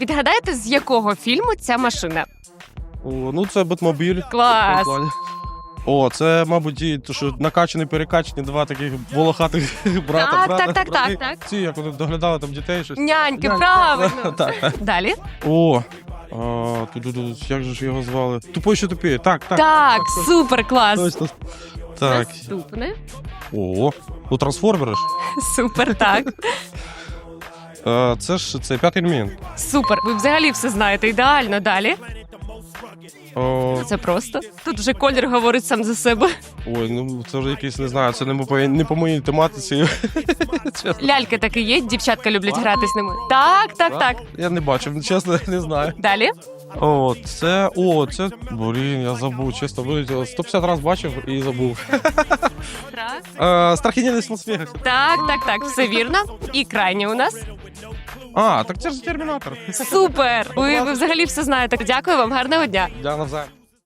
Відгадайте, з якого фільму ця машина? О, ну це Бетмобіль. Клас! О, це, мабуть, ті, то, що накачані, перекачані, два таких волохатих брата. Так, брата, так, так, брати. так, так. Ці, як вони доглядали там дітей, щось. Няньки, Няньки, правильно. Так, так. Далі. О, а, ту-ду-ду, як же ж його звали? Тупой, що тупіє. Так, так. Так, супер, клас. Точно. Так. Наступне. О, ну трансформери ж. Супер, так. А, це ж це п'ятий елемент. Супер. Ви взагалі все знаєте. Ідеально. Далі. О, Це просто. Тут вже колір говорить сам за себе. ой, ну це вже якийсь, не знаю, це не по, не по моїй тематиці. Ляльки таки є, дівчатка люблять грати з ними. Так, так, так. Я не бачив, чесно, не знаю. Далі. О, це. О, це. Блін, я забув, чесно, вилетіло. 150 разів бачив і забув. Е, Страхініни з Лас-Вегаса. Так, так, так, все вірно. І крайнє у нас. А, так це ж термінатор. Супер! Ви, ви взагалі все знаєте. Дякую вам, гарного дня. Я навзаєм.